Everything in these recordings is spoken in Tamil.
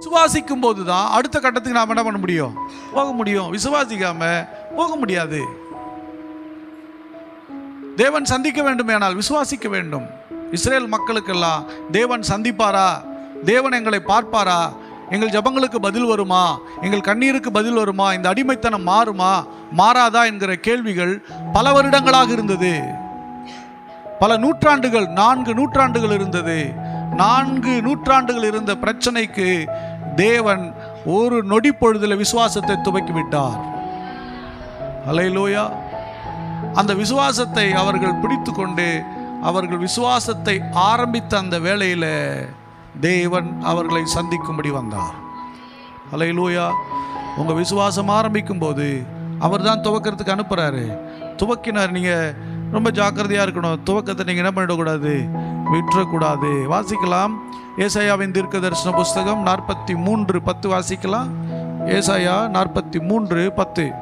சுவாசிக்கும் போது தான் அடுத்த கட்டத்துக்கு நாம் என்ன பண்ண முடியும்? போக முடியும். விசுவாசிக்காம போக முடியாது. தேவன் சந்திக்க வேண்டுமேனால் விசுவாசிக்க வேண்டும். இஸ்ரேல் மக்களுக்கெல்லாம் தேவன் சந்திப்பாரா? தேவன் எங்களை பார்ப்பாரா? எங்கள் ஜபங்களுக்கு பதில் வருமா? எங்கள் கண்ணீருக்கு பதில் வருமா? இந்த அடிமைத்தனம் மாறுமா? மாறாதா என்கிற கேள்விகள் பல வருடங்களாக இருந்தது. பல நூற்றாண்டுகள் நான்கு நூற்றாண்டுகள் இருந்தது. நான்கு நூற்றாண்டுகள் இருந்த பிரச்சனைக்கு தேவன் ஒரு நொடி பொழுதில் விசுவாசத்தை துவக்கி விட்டார். அலையிலோயா அந்த விசுவாசத்தை அவர்கள் பிடித்து கொண்டு அவர்கள் விசுவாசத்தை ஆரம்பித்த அந்த வேளையில் தேவன் அவர்களை சந்திக்கும்படி வந்தார். அலையிலூயா உங்கள் விசுவாசம் ஆரம்பிக்கும் போது அவர் தான் துவக்கிறதுக்கு அனுப்புகிறாரு துவக்கினார். நீங்கள் ரொம்ப ஜாக்கிரதையாக இருக்கணும். துவக்கத்தை நீங்கள் என்ன பண்ணிடக்கூடாது? விட்டுறக்கூடாது. வாசிக்கலாம். ஏசாயாவின் தீர்க்க தரிசன புஸ்தகம் நாற்பத்தி மூன்று பத்து வாசிக்கலாம். ஏசாயா நாற்பத்தி மூன்று பத்து.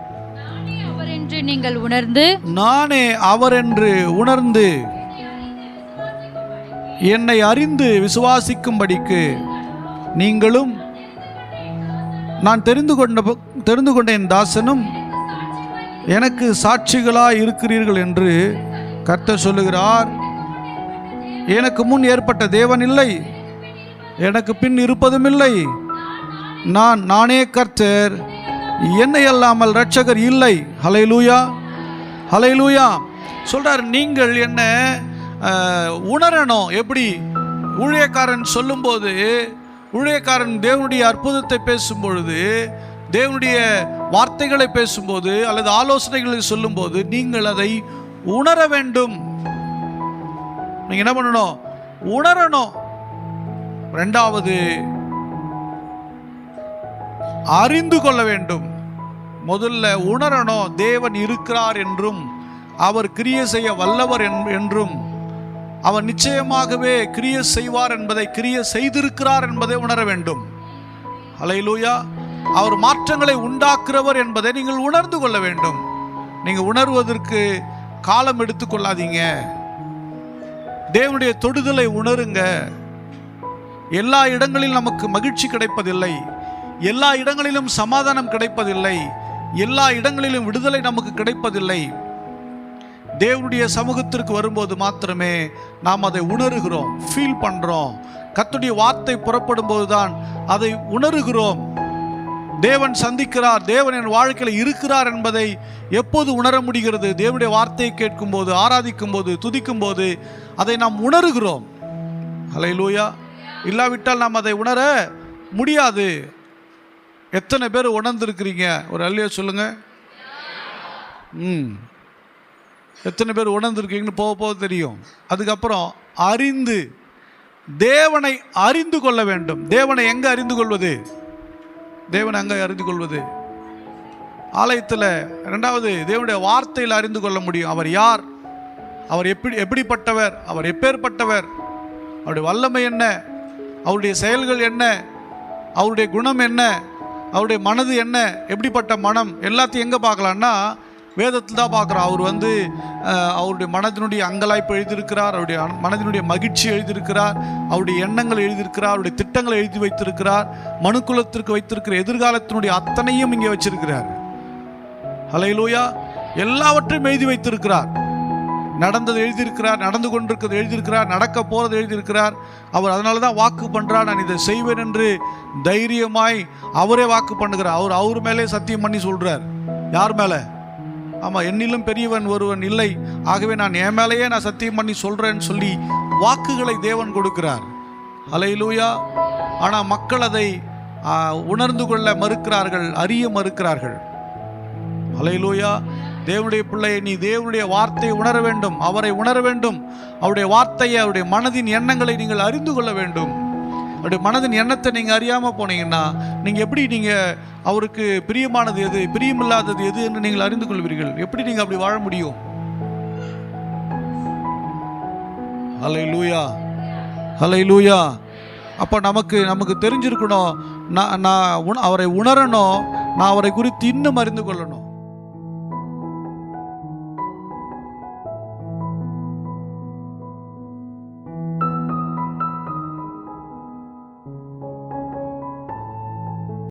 என்று நீங்கள் உணர்ந்து. நானே அவர் என்று உணர்ந்து. என்னை அறிந்து விசுவாசிக்கும்படிக்கு நீங்களும் நான் தெரிந்து கொண்ட தெரிந்து கொண்ட என் தாசனும் எனக்கு சாட்சிகளாய் இருக்கிறீர்கள் என்று கர்த்தர் சொல்லுகிறார். எனக்கு முன் ஏற்பட்ட தேவன் இல்லை. எனக்கு பின் இருப்பதும் இல்லை. நான் நானே கர்த்தர். என்னை அல்லாமல் ரட்சகர் இல்லை. ஹலைலூயா ஹலைலூயா சொல்றார் நீங்கள் என்ன உணரணும்? எப்படி? ஊழியக்காரன் சொல்லும்போது ஊழியக்காரன் தேவனுடைய அற்புதத்தை பேசும் பொழுது தேவனுடைய வார்த்தைகளை பேசும்போது அல்லது ஆலோசனைகளை சொல்லும்போது நீங்கள் அதை உணர வேண்டும். நீங்க என்ன பண்ணணும்? உணரணும். ரெண்டாவது அறிந்து கொள்ள வேண்டும். முதல்ல உணரணும் தேவன் இருக்கிறார் என்றும் அவர் கிரிய செய்ய வல்லவர் என்- என்றும். அவர் நிச்சயமாகவே கிரிய செய்வார் என்பதை கிரிய செய்திருக்கிறார் என்பதை உணர வேண்டும். அலையிலூயா. அவர் மாற்றங்களை உண்டாக்குறவர் என்பதை நீங்கள் உணர்ந்து கொள்ள வேண்டும். நீங்கள் உணர்வதற்கு காலம் எடுத்துக்கொள்ளாதீங்க தேவனுடைய தொடுதலை உணருங்க. எல்லா இடங்களிலும் நமக்கு மகிழ்ச்சி கிடைப்பதில்லை. எல்லா இடங்களிலும் சமாதானம் கிடைப்பதில்லை. எல்லா இடங்களிலும் விடுதலை நமக்கு கிடைப்பதில்லை. தேவனுடைய சமூகத்திற்கு வரும்போது மாத்திரமே நாம் அதை உணர்கிறோம் ஃபீல் பண்ணுறோம் கத்துடைய வார்த்தை புறப்படும் போதுதான் அதை உணர்கிறோம். தேவன் சந்திக்கிறார் தேவன் என் வாழ்க்கையில் இருக்கிறார் என்பதை எப்போது உணர முடிகிறது? தேவனுடைய வார்த்தையை கேட்கும்போது ஆராதிக்கும் போது துதிக்கும் போது அதை நாம் உணர்கிறோம். அலை லூயா இல்லாவிட்டால் நாம் அதை உணர முடியாது. எத்தனை பேர் உணர்ந்துருக்கிறீங்க? ஒரு அல்லையோ சொல்லுங்கள் ம். எத்தனை பேர் உணர்ந்துருக்கீங்கன்னு போக போக தெரியும். அதுக்கப்புறம் அறிந்து தேவனை அறிந்து கொள்ள வேண்டும். தேவனை எங்கே அறிந்து கொள்வது? தேவனை அங்கே அறிந்து கொள்வது? ஆலயத்தில் ரெண்டாவது தேவனுடைய வார்த்தையில் அறிந்து கொள்ள முடியும். அவர் யார்? அவர் எப்படி எப்படிப்பட்டவர்? அவர் எப்பேற்பட்டவர்? அவருடைய வல்லமை என்ன? அவருடைய செயல்கள் என்ன? அவருடைய குணம் என்ன? அவருடைய மனது என்ன? எப்படிப்பட்ட மனம்? எல்லாத்தையும் எங்கே பார்க்கலான்னா வேதத்தில் தான் பார்க்குறோம். அவர் வந்து அவருடைய மனதினுடைய அங்கலாய்ப்பு எழுதியிருக்கிறார் அவருடைய மனதினுடைய மகிழ்ச்சி எழுதியிருக்கிறார் அவருடைய எண்ணங்கள் எழுதியிருக்கிறார் அவருடைய திட்டங்களை எழுதி வைத்திருக்கிறார் மனுக்குலத்திற்கு வைத்திருக்கிற எதிர்காலத்தினுடைய அத்தனையும் இங்கே வச்சிருக்கிறார். ஹலையிலூயா எல்லாவற்றையும் எழுதி வைத்திருக்கிறார். நடந்தது எழுதியிருக்கிறார் நடந்து கொண்டிருக்கிறது எழுதியிருக்கிறார் நடக்க போகிறது எழுதியிருக்கிறார். அவர் அதனால தான் வாக்கு பண்ணுறார் நான் இதை செய்வேன் என்று தைரியமாய் அவரே வாக்கு பண்ணுகிறார். அவர் அவர் மேலே சத்தியம் பண்ணி சொல்கிறார் யார் மேலே? ஆமாம் என்னிலும் பெரியவன் ஒருவன் இல்லை. ஆகவே நான் என் மேலேயே நான் சத்தியம் பண்ணி சொல்கிறேன்னு சொல்லி வாக்குகளை தேவன் கொடுக்கிறார். அலையிலூயா ஆனால் மக்கள் அதை உணர்ந்து கொள்ள மறுக்கிறார்கள் அறிய மறுக்கிறார்கள். அலையிலூயா தேவனுடைய பிள்ளையை நீ தேவனுடைய வார்த்தையை உணர வேண்டும். அவரை உணர வேண்டும். அவருடைய வார்த்தையை அவருடைய மனதின் எண்ணங்களை நீங்கள் அறிந்து கொள்ள வேண்டும். அவருடைய மனதின் எண்ணத்தை நீங்கள் அறியாமல் போனீங்கன்னா நீங்கள் எப்படி நீங்கள் அவருக்கு பிரியமானது எது பிரியமில்லாதது எது என்று நீங்கள் அறிந்து கொள்வீர்கள். எப்படி நீங்கள் அப்படி வாழ முடியும்? ஹலை லூயா ஹலை லூயா அப்போ நமக்கு நமக்கு தெரிஞ்சிருக்கணும். நான் நான் உண- அவரை உணரணும். நான் அவரை குறித்து இன்னும் அறிந்து கொள்ளணும்.